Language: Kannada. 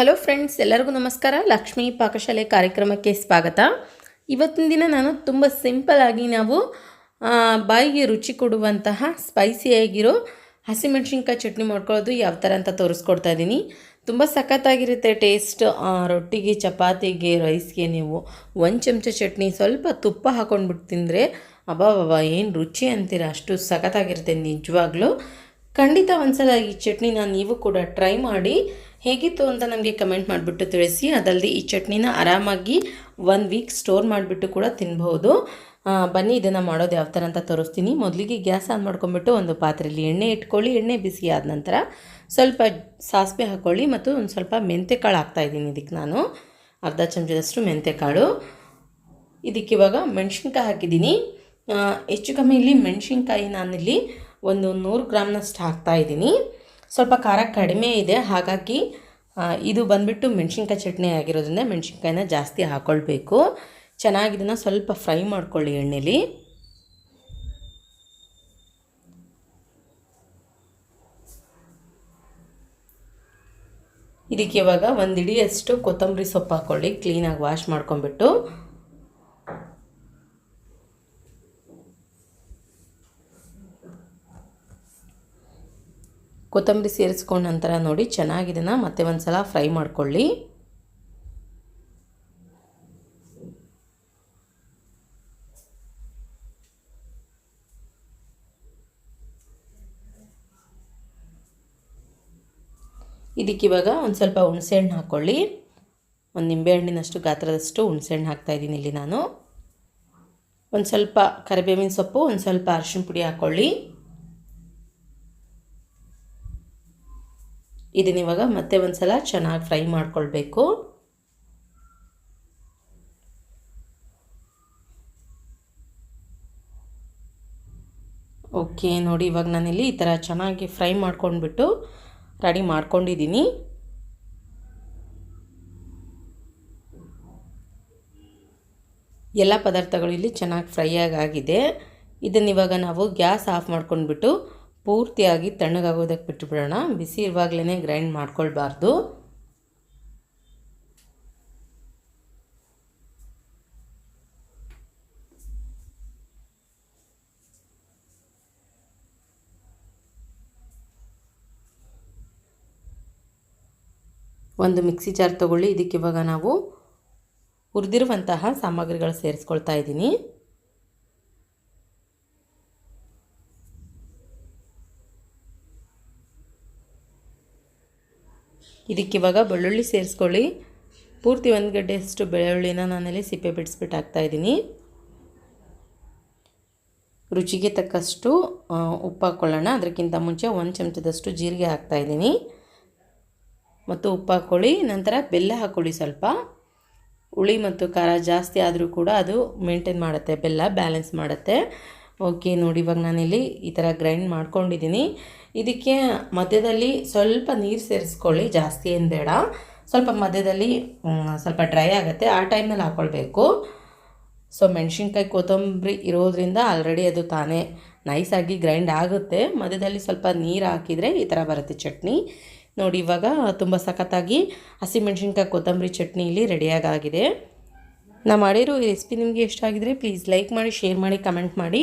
ಹಲೋ ಫ್ರೆಂಡ್ಸ್, ಎಲ್ಲರಿಗೂ ನಮಸ್ಕಾರ. ಲಕ್ಷ್ಮೀ ಪಾಕಶಾಲೆ ಕಾರ್ಯಕ್ರಮಕ್ಕೆ ಸ್ವಾಗತ. ಇವತ್ತಿನ ದಿನ ನಾನು ತುಂಬ ಸಿಂಪಲ್ ಆಗಿ ನಾವು ಬಾಯಿಗೆ ರುಚಿ ಕೊಡುವಂತಹ ಸ್ಪೈಸಿಯಾಗಿರೋ ಹಸಿಮೆಣ್ಸಿನ್ಕಾಯಿ ಚಟ್ನಿ ಮಾಡ್ಕೊಳ್ಳೋದು ಯಾವ ಥರ ಅಂತ ತೋರಿಸ್ಕೊಡ್ತಾ ಇದ್ದೀನಿ ತುಂಬ ಸಖತ್ತಾಗಿರುತ್ತೆ ಟೇಸ್ಟ್ ರೊಟ್ಟಿಗೆ, ಚಪಾತಿಗೆ ರೈಸ್ಗೆ ನೀವು ಒಂದು ಚಮಚ ಚಟ್ನಿ ಸ್ವಲ್ಪ ತುಪ್ಪ ಹಾಕ್ಕೊಂಡ್ಬಿಟ್ಟು ತಿಂದರೆ ಅಬ್ಬಾ ಏನು ರುಚಿ ಅಂತೀರ? ಅಷ್ಟು ಸಖತ್ತಾಗಿರುತ್ತೆ ನಿಜವಾಗ್ಲೂ. ಖಂಡಿತ ಒಂದ್ಸಲ ಈ ಚಟ್ನಿನ ನೀವು ಕೂಡ ಟ್ರೈ ಮಾಡಿ. ಹೇಗಿತ್ತು ಅಂತ ನಮಗೆ ಕಮೆಂಟ್ ಮಾಡಿಬಿಟ್ಟು ತಿಳಿಸಿ. ಅದಲ್ಲದೆ ಈ ಚಟ್ನಿನ ಆರಾಮಾಗಿ ಒನ್ ವೀಕ್ ಸ್ಟೋರ್ ಮಾಡಿಬಿಟ್ಟು ಕೂಡ ತಿನ್ಬಹುದು. ಬನ್ನಿ, ಇದನ್ನು ಮಾಡೋದು ಯಾವ ಥರ ಅಂತ ತೋರಿಸ್ತೀನಿ. ಮೊದಲಿಗೆ ಗ್ಯಾಸ್ ಆನ್ ಮಾಡ್ಕೊಂಬಿಟ್ಟು ಒಂದು ಪಾತ್ರೆಯಲ್ಲಿ ಎಣ್ಣೆ ಇಟ್ಕೊಳ್ಳಿ. ಎಣ್ಣೆ ಬಿಸಿ ಆದ ನಂತರ ಸ್ವಲ್ಪ ಸಾಸಿವೆ ಹಾಕ್ಕೊಳ್ಳಿ ಮತ್ತು ಒಂದು ಸ್ವಲ್ಪ ಮೆಂತೆಕಾಳು ಹಾಕ್ತಾಯಿದ್ದೀನಿ ಇದಕ್ಕೆ ನಾನು. ಅರ್ಧ ಚಮಚದಷ್ಟು ಮೆಂತೆಕಾಳು. ಇದಕ್ಕೆ ಇವಾಗ ಮೆಣಸಿನ್ಕಾಯಿ ಹಾಕಿದ್ದೀನಿ. ಹೆಚ್ಚು ಕಮ್ಮಿ ಇಲ್ಲಿ ಮೆಣಸಿನ್ಕಾಯಿ ನಾನಿಲ್ಲಿ ಒಂದು ನೂರು ಗ್ರಾಮ್ನಷ್ಟು ಹಾಕ್ತಾ ಇದ್ದೀನಿ. ಸ್ವಲ್ಪ ಖಾರ ಕಡಿಮೆ ಇದೆ. ಹಾಗಾಗಿ ಇದು ಬಂದುಬಿಟ್ಟು ಮೆಣಸಿನ್ಕಾಯಿ ಚಟ್ನಿ ಆಗಿರೋದ್ರಿಂದ ಮೆಣಸಿನ್ಕಾಯಿನ ಜಾಸ್ತಿ ಹಾಕ್ಕೊಳ್ಬೇಕು ಚೆನ್ನಾಗಿ ಇದನ್ನು ಸ್ವಲ್ಪ ಫ್ರೈ ಮಾಡ್ಕೊಳ್ಳಿ ಎಣ್ಣೆಲಿ. ಇದಕ್ಕೆ ಇವಾಗ ಒಂದು ಇಡಿಯಷ್ಟು ಕೊತ್ತಂಬರಿ ಸೊಪ್ಪು ಹಾಕ್ಕೊಳ್ಳಿ ಕ್ಲೀನಾಗಿ ವಾಶ್ ಮಾಡ್ಕೊಂಬಿಟ್ಟು ಕೊತ್ತಂಬರಿ ಸೇರಿಸ್ಕೊಂಡ ನಂತರ ನೋಡಿ ಚೆನ್ನಾಗಿದೆನ ಮತ್ತೆ ಒಂದು ಸಲ ಫ್ರೈ ಮಾಡ್ಕೊಳ್ಳಿ. ಇದಕ್ಕೆ ಇವಾಗ ಒಂದು ಸ್ವಲ್ಪ ಹುಣಸೆಹಣ್ಣು ಹಾಕ್ಕೊಳ್ಳಿ ಒಂದು ನಿಂಬೆಹಣ್ಣಿನಷ್ಟು ಗಾತ್ರದಷ್ಟು ಹುಣಸೆಹಣ್ಣು ಹಾಕ್ತಾಯಿದ್ದೀನಿ ಇಲ್ಲಿ ನಾನು. ಒಂದು ಸ್ವಲ್ಪ ಕರಿಬೇವಿನ ಸೊಪ್ಪು, ಒಂದು ಸ್ವಲ್ಪ ಅರಿಶಿಣ ಪುಡಿ ಹಾಕ್ಕೊಳ್ಳಿ ಇದನ್ನ ಇವಾಗ ಮತ್ತೆ ಒಂದು ಸಲ ಚೆನ್ನಾಗಿ ಫ್ರೈ ಮಾಡ್ಕೊಳ್ಬೇಕು. ಓಕೆ, ನೋಡಿ ಇವಾಗ ನಾನಿಲ್ಲಿ ಈ ಥರ ಚೆನ್ನಾಗಿ ಫ್ರೈ ಮಾಡ್ಕೊಂಡ್ಬಿಟ್ಟು ರೆಡಿ ಮಾಡ್ಕೊಂಡಿದ್ದೀನಿ. ಎಲ್ಲ ಪದಾರ್ಥಗಳು ಇಲ್ಲಿ ಚೆನ್ನಾಗಿ ಫ್ರೈ ಆಗಿದೆ. ಇದನ್ನು ಇವಾಗ ನಾವು ಗ್ಯಾಸ್ ಆಫ್ ಮಾಡ್ಕೊಂಡ್ಬಿಟ್ಟು ಪೂರ್ತಿಯಾಗಿ ತಣ್ಣಗಾಗೋದಕ್ಕೆ ಬಿಟ್ಟುಬಿಡೋಣ. ಬಿಸಿ ಇರುವಾಗಲೇ ಗ್ರೈಂಡ್ ಮಾಡ್ಕೊಳ್ಬಾರ್ದು. ಒಂದು ಮಿಕ್ಸಿ ಜಾರ್ ತೊಗೊಳ್ಳಿ. ಇದಕ್ಕೆ ಇವಾಗ ನಾವು ಹುರಿದಿರುವಂತಹ ಸಾಮಗ್ರಿಗಳು ಸೇರಿಸ್ಕೊಳ್ತಾ ಇದ್ದೀನಿ. ಇದಕ್ಕೆ ಇವಾಗ ಬೆಳ್ಳುಳ್ಳಿ ಸೇರಿಸ್ಕೊಳ್ಳಿ. ಪೂರ್ತಿ ಒಂದು ಗಡ್ಡೆಯಷ್ಟು ಬೆಳ್ಳುಳ್ಳಿನ ನಾನಲ್ಲಿ ಸಿಪ್ಪೆ ಬಿಡಿಸ್ಬಿಟ್ಟು ಹಾಕ್ತಾಯಿದ್ದೀನಿ ರುಚಿಗೆ ತಕ್ಕಷ್ಟು ಉಪ್ಪು ಹಾಕ್ಕೊಳ್ಳೋಣ ಅದಕ್ಕಿಂತ ಮುಂಚೆ ಒಂದು ಚಮಚದಷ್ಟು ಜೀರಿಗೆ ಹಾಕ್ತಾಯಿದ್ದೀನಿ ಮತ್ತು ಉಪ್ಪು ಹಾಕ್ಕೊಳ್ಳಿ ನಂತರ ಬೆಲ್ಲ ಹಾಕ್ಕೊಳ್ಳಿ ಸ್ವಲ್ಪ. ಹುಳಿ ಮತ್ತು ಖಾರ ಜಾಸ್ತಿ ಆದರೂ ಕೂಡ ಅದು ಮೇಂಟೈನ್ ಮಾಡುತ್ತೆ, ಬೆಲ್ಲ ಬ್ಯಾಲೆನ್ಸ್ ಮಾಡುತ್ತೆ. ಓಕೆ, ನೋಡಿ, ಇವಾಗ ನಾನಿಲ್ಲಿ ಈ ಥರ ಗ್ರೈಂಡ್ ಮಾಡ್ಕೊಂಡಿದ್ದೀನಿ. ಇದಕ್ಕೆ ಮಧ್ಯದಲ್ಲಿ ಸ್ವಲ್ಪ ನೀರು ಸೇರಿಸ್ಕೊಳ್ಳಿ, ಜಾಸ್ತಿ ಏನು ಬೇಡ. ಸ್ವಲ್ಪ ಮಧ್ಯದಲ್ಲಿ ಸ್ವಲ್ಪ ಡ್ರೈ ಆಗುತ್ತೆ. ಆ ಟೈಮ್ನಲ್ಲಿ ಹಾಕ್ಕೊಳ್ಬೇಕು ಸೊ ಮೆಣಸಿನ್ಕಾಯಿ, ಕೊತ್ತಂಬರಿ ಇರೋದ್ರಿಂದ ಆಲ್ರೆಡಿ ಅದು ತಾನೇ ನೈಸಾಗಿ ಗ್ರೈಂಡ್ ಆಗುತ್ತೆ. ಮಧ್ಯದಲ್ಲಿ ಸ್ವಲ್ಪ ನೀರು ಹಾಕಿದರೆ ಈ ಥರ ಬರುತ್ತೆ ಚಟ್ನಿ. ನೋಡಿ, ಇವಾಗ ತುಂಬ ಸಖತ್ತಾಗಿ ಹಸಿಮೆಣ್ಸಿನ್ಕಾಯಿ ಕೊತ್ತಂಬರಿ ಚಟ್ನಿ ಇಲ್ಲಿ ರೆಡಿಯಾಗಾಗಿದೆ ನಾ ಮಾಡಿರೋ ಈ ರೆಸಿಪಿ ನಿಮಗೆ ಇಷ್ಟ ಆಗಿದ್ರೆ ಪ್ಲೀಸ್ ಲೈಕ್ ಮಾಡಿ ಶೇರ್ ಮಾಡಿ ಕಮೆಂಟ್ ಮಾಡಿ.